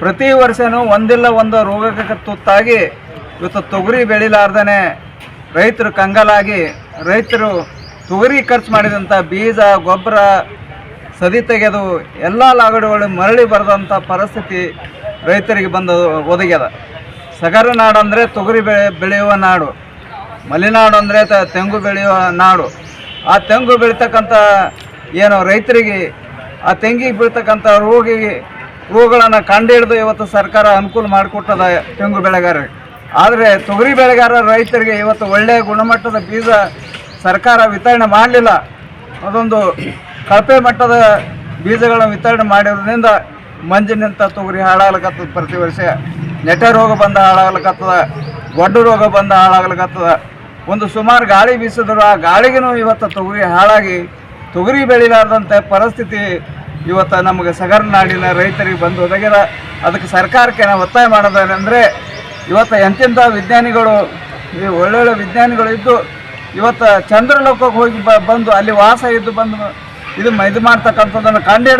ಪ್ರತಿ ವರ್ಷನೂ ಒಂದಿಲ್ಲ ಒಂದು ರೋಗಕ್ಕೆ ತುತ್ತಾಗಿ ಇವತ್ತು ತೊಗರಿ ಬೆಳಿಲಾರ್ದೇ ರೈತರು ಕಂಗಲಾಗಿ, ರೈತರು ತೊಗರಿ ಖರ್ಚು ಮಾಡಿದಂಥ ಬೀಜ, ಗೊಬ್ಬರ ಸದಿ ತೆಗೆದು ಎಲ್ಲ ಲಾಗಡುಗಳು ಮರಳಿ ಬರೆದಂಥ ಪರಿಸ್ಥಿತಿ ರೈತರಿಗೆ ಬಂದು ಒದಗ್ಯದ. ಸಗರ ನಾಡು ಅಂದರೆ ತೊಗರಿ ಬೆಳೆ ಬೆಳೆಯುವ ನಾಡು, ಮಲೆನಾಡು ಅಂದರೆ ತೆಂಗು ಬೆಳೆಯುವ ನಾಡು. ಆ ತೆಂಗು ಬೆಳೀತಕ್ಕಂಥ ಏನು ರೈತರಿಗೆ, ಆ ತೆಂಗಿಗೆ ಬೀಳ್ತಕ್ಕಂಥ ರೋಗಿಗೆ ರೋಗಗಳನ್ನು ಕಂಡುಹಿಡಿದು ಇವತ್ತು ಸರ್ಕಾರ ಅನುಕೂಲ ಮಾಡಿಕೊಟ್ಟದ ತೆಂಗು ಬೆಳೆಗಾರರಿಗೆ ಆದರೆ ತೊಗರಿ ಬೆಳೆಗಾರ ರೈತರಿಗೆ ಇವತ್ತು ಒಳ್ಳೆಯ ಗುಣಮಟ್ಟದ ಬೀಜ ಸರ್ಕಾರ ವಿತರಣೆ ಮಾಡಲಿಲ್ಲ. ಅದೊಂದು ಕಳಪೆ ಮಟ್ಟದ ಬೀಜಗಳನ್ನು ವಿತರಣೆ ಮಾಡಿರೋದ್ರಿಂದ ಮಂಜಿನಿಂದ ತೊಗರಿ ಹಾಳಾಗ್ಲಿಕತ್ತದ ಪ್ರತಿ ವರ್ಷ. ನೆಟ ರೋಗ ಬಂದ ಹಾಳಾಗ್ಲಿಕತ್ತದ ಗೊಡ್ಡು ರೋಗ ಬಂದ ಹಾಳಾಗ್ಲಿಕತ್ತದ. ಒಂದು ಸುಮಾರು ಗಾಳಿ ಬೀಸಿದ್ರು, ಆ ಗಾಳಿಗೂ ಇವತ್ತು ತೊಗರಿ ಹಾಳಾಗಿ, ತೊಗರಿ ಬೆಳಿಲಾರ್ದಂಥ ಪರಿಸ್ಥಿತಿ ಇವತ್ತು ನಮಗೆ ಸಗರ್ ನಾಡಿನ ರೈತರಿಗೆ ಬಂದು ಒದಗಿದ ಅದಕ್ಕೆ ಸರ್ಕಾರಕ್ಕೆ ನಾವು ಒತ್ತಾಯ ಮಾಡೋದೇನೆಂದರೆ ಇವತ್ತು ಎಂತೆಂಥ ವಿಜ್ಞಾನಿಗಳು ಒಳ್ಳೊಳ್ಳೆ ವಿಜ್ಞಾನಿಗಳು ಇದ್ದು ಇವತ್ತು ಚಂದ್ರಲೋಕಕ್ಕೆ ಹೋಗಿ ಬಂದು ಅಲ್ಲಿ ವಾಸ ಇದ್ದು ಬಂದು ಇದು ಇದು ಮಾಡ್ತಕ್ಕಂಥದ್ದನ್ನು ಕಂಡು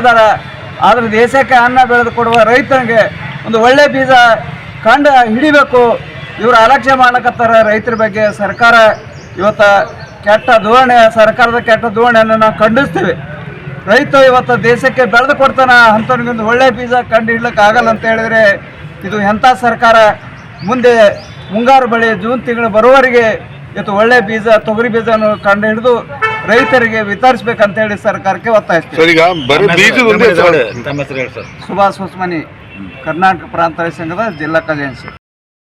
ಆದರೆ ದೇಶಕ್ಕೆ ಅನ್ನ ಬೆಳೆದು ಕೊಡುವ ರೈತನಿಗೆ ಒಂದು ಒಳ್ಳೆ ಬೀಜ ಕಂಡು ಹಿಡಿಬೇಕು. ಇವರು ಅಲಕ್ಷ್ಯ ಮಾಡ್ಲಕತ್ತಾರ ರೈತರ ಬಗ್ಗೆ. ಸರ್ಕಾರ ಇವತ್ತು ಕೆಟ್ಟ ಧೋರಣೆ, ಸರ್ಕಾರದ ಕೆಟ್ಟ ಧೋರಣೆಯನ್ನು ನಾವು ಖಂಡಿಸ್ತೀವಿ. ರೈತ ಇವತ್ತು ದೇಶಕ್ಕೆ ಬೆಳೆದು ಕೊಡ್ತಾನ ಅಂಥವ್ನಿಗೊಂದು ಒಳ್ಳೆ ಬೀಜ ಕಂಡು ಹಿಡ್ಲಿಕ್ಕೆ ಆಗಲ್ಲ ಅಂತ ಹೇಳಿದ್ರೆ ಇದು ಎಂಥ ಸರ್ಕಾರ? ಮುಂದೆ ಮುಂಗಾರು ಬೆಳೆ ಜೂನ್ ತಿಂಗಳು ಬರುವವರಿಗೆ ಇವತ್ತು ಒಳ್ಳೆ ಬೀಜ ತೊಗರಿ ಬೀಜವನ್ನು ಕಂಡು ಹಿಡಿದು ರೈತರಿಗೆ ವಿತರಿಸ್ಬೇಕಂತ ಹೇಳಿ ಸರ್ಕಾರಕ್ಕೆ ಒತ್ತಾಯಿಸ್ತೀವಿ ಸುಭಾಷ್ ಹೊಸ್ಮನಿ ಕರ್ನಾಟಕ ಪ್ರಾಂತ ಸಂಘದ ಜಿಲ್ಲಾ ಕಲ್ಯಾಣ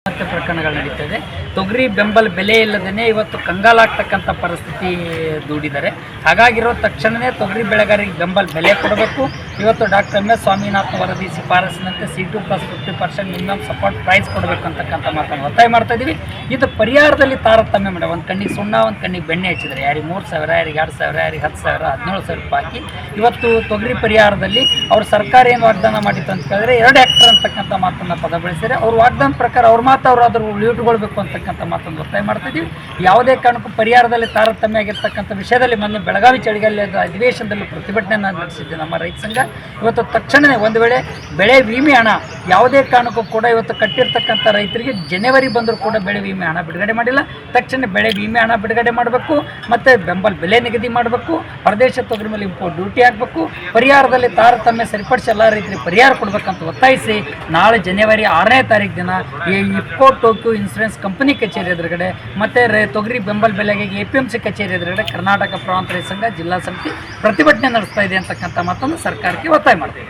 ಮತ್ತೆ ಪ್ರಕರಣಗಳು ನಡೀತದೆ. ತೊಗರಿ ಬೆಂಬಲ ಬೆಲೆ ಇಲ್ಲದೇ ಇವತ್ತು ಕಂಗಾಲಾಗ್ತಕ್ಕಂಥ ಪರಿಸ್ಥಿತಿ ದೂಡಿದ್ದಾರೆ. ಹಾಗಾಗಿರೋ ತಕ್ಷಣವೇ ತೊಗರಿ ಬೆಳೆಗಾರರಿಗೆ ಬೆಂಬಲ ಬೆಲೆ ಕೊಡಬೇಕು. ಇವತ್ತು ಡಾಕ್ಟರ್ ಎಂ ಎಸ್ ಸ್ವಾಮಿನಾಥ್ ವರದಿ ಶಿಫಾರಸಿನಂತೆ C two plus fifty percent minimum support price ಕೊಡಬೇಕಂತಕ್ಕಂಥ ಮಾತನ್ನು ಒತ್ತಾಯ ಮಾಡ್ತಾ ಇದ್ದೀವಿ. ಇದು ಪರಿಹಾರದಲ್ಲಿ ತಾರತಮ್ಯ ಮೇಡಮ್, ಒಂದು ಕಣ್ಣಿಗೆ ಸುಣ್ಣ, ಒಂದು ಕಣ್ಣಿಗೆ ಬೆಣ್ಣೆ ಹಚ್ಚಿದ್ರೆ. ಯಾರಿಗೆ ಮೂರು ಸಾವಿರ, ಯಾರಿಗೆ ಎರಡು ಸಾವಿರ, ಯಾರಿಗೆ ಹತ್ತು ಸಾವಿರ, ಹದಿನೇಳು ಸಾವಿರ ರೂಪಾಯಿ ಹಾಕಿ ಇವತ್ತು ತೊಗರಿ ಪರಿಹಾರದಲ್ಲಿ ಅವ್ರ ಸರ್ಕಾರ ಏನು ವಾಗ್ದಾನ ಮಾಡಿತ್ತು ಅಂತ ಕೇಳಿದ್ರೆ ಎರಡು ಹೆಕ್ಟರ್ ಅಂತಕ್ಕಂಥ ಮಾತನ್ನು ಪದ ಬಳಸಿದರೆ ಅವ್ರ ವಾಗ್ದಾನ ಪ್ರಕಾರ ಅವ್ರ ಮಾತು ಅವರು ಅದ್ರ ಉಳಿಯುಟ್ಕೊಳ್ಬೇಕು ಅಂತಕ್ಕಂಥ ಮಾತನ್ನು ಒತ್ತಾಯ ಮಾಡ್ತಾ ಇದ್ದೀವಿ. ಯಾವುದೇ ಕಾರಣಕ್ಕೂ ಪರಿಹಾರದಲ್ಲಿ ತಾರತಮ್ಯ ಆಗಿರ್ತಕ್ಕಂಥ ವಿಷಯದಲ್ಲಿ ಮೊನ್ನೆ ಬೆಳಗಾವಿ ಚಳಿಗಾಲದ ಅಧಿವೇಶನದಲ್ಲಿ ಪ್ರತಿಭಟನೆಯನ್ನು ನಡೆಸಿದ್ದೆ ನಮ್ಮ ರೈತ ಸಂಘ. ಇವತ್ತು ತಕ್ಷಣವೇ ಒಂದು ವೇಳೆ ಬೆಳೆ ವಿಮೆ ಹಣ ಯಾವುದೇ ಕಾರಣಕ್ಕೂ ಕೂಡ ಇವತ್ತು ಕಟ್ಟಿರ್ತಕ್ಕಂಥ ರೈತರಿಗೆ ಜನವರಿ ಬಂದರೂ ಕೂಡ ಬೆಳೆ ವಿಮೆ ಹಣ ಬಿಡುಗಡೆ ಮಾಡಿಲ್ಲ. ತಕ್ಷಣ ಬೆಳೆ ವಿಮೆ ಹಣ ಬಿಡುಗಡೆ ಮಾಡಬೇಕು. ಮತ್ತು ಬೆಂಬಲ ಬೆಲೆ ನಿಗದಿ ಮಾಡಬೇಕು. ಪ್ರದೇಶ ತೊಗರಿ ಮೇಲೆ ಇಂಪೋರ್ಟ್ ಡ್ಯೂಟಿ ಹಾಕಬೇಕು. ಪರಿಹಾರದಲ್ಲಿ ತಾರತಮ್ಯ ಸರಿಪಡಿಸಿ ಎಲ್ಲ ರೈತರಿಗೆ ಪರಿಹಾರ ಕೊಡಬೇಕಂತ ಒತ್ತಾಯಿಸಿ ನಾಳೆ ಜನವರಿ ಆರನೇ ತಾರೀಕು ದಿನ ಈ ಇಫ್ಕೋ ಟೋಕ್ಯೋ ಇನ್ಸೂರೆನ್ಸ್ ಕಂಪನಿ ಕಚೇರಿ ಎದುರುಗಡೆ ಮತ್ತು ರೈ ತೊಗರಿ ಬೆಂಬಲ ಬೆಲೆಗೆ ಎ ಪಿ ಎಂ ಸಿ ಕಚೇರಿ ಎದುರುಗಡೆ ಕರ್ನಾಟಕ ಪ್ರಾಂತ ರೈತ ಸಂಘ ಜಿಲ್ಲಾ ಸಮಿತಿ ಪ್ರತಿಭಟನೆ ನಡೆಸ್ತಾ ಇದೆ ಅಂತಕ್ಕಂಥ ಮಾತನ್ನು ಸರ್ಕಾರಕ್ಕೆ ಒತ್ತಾಯ ಮಾಡ್ತೀವಿ.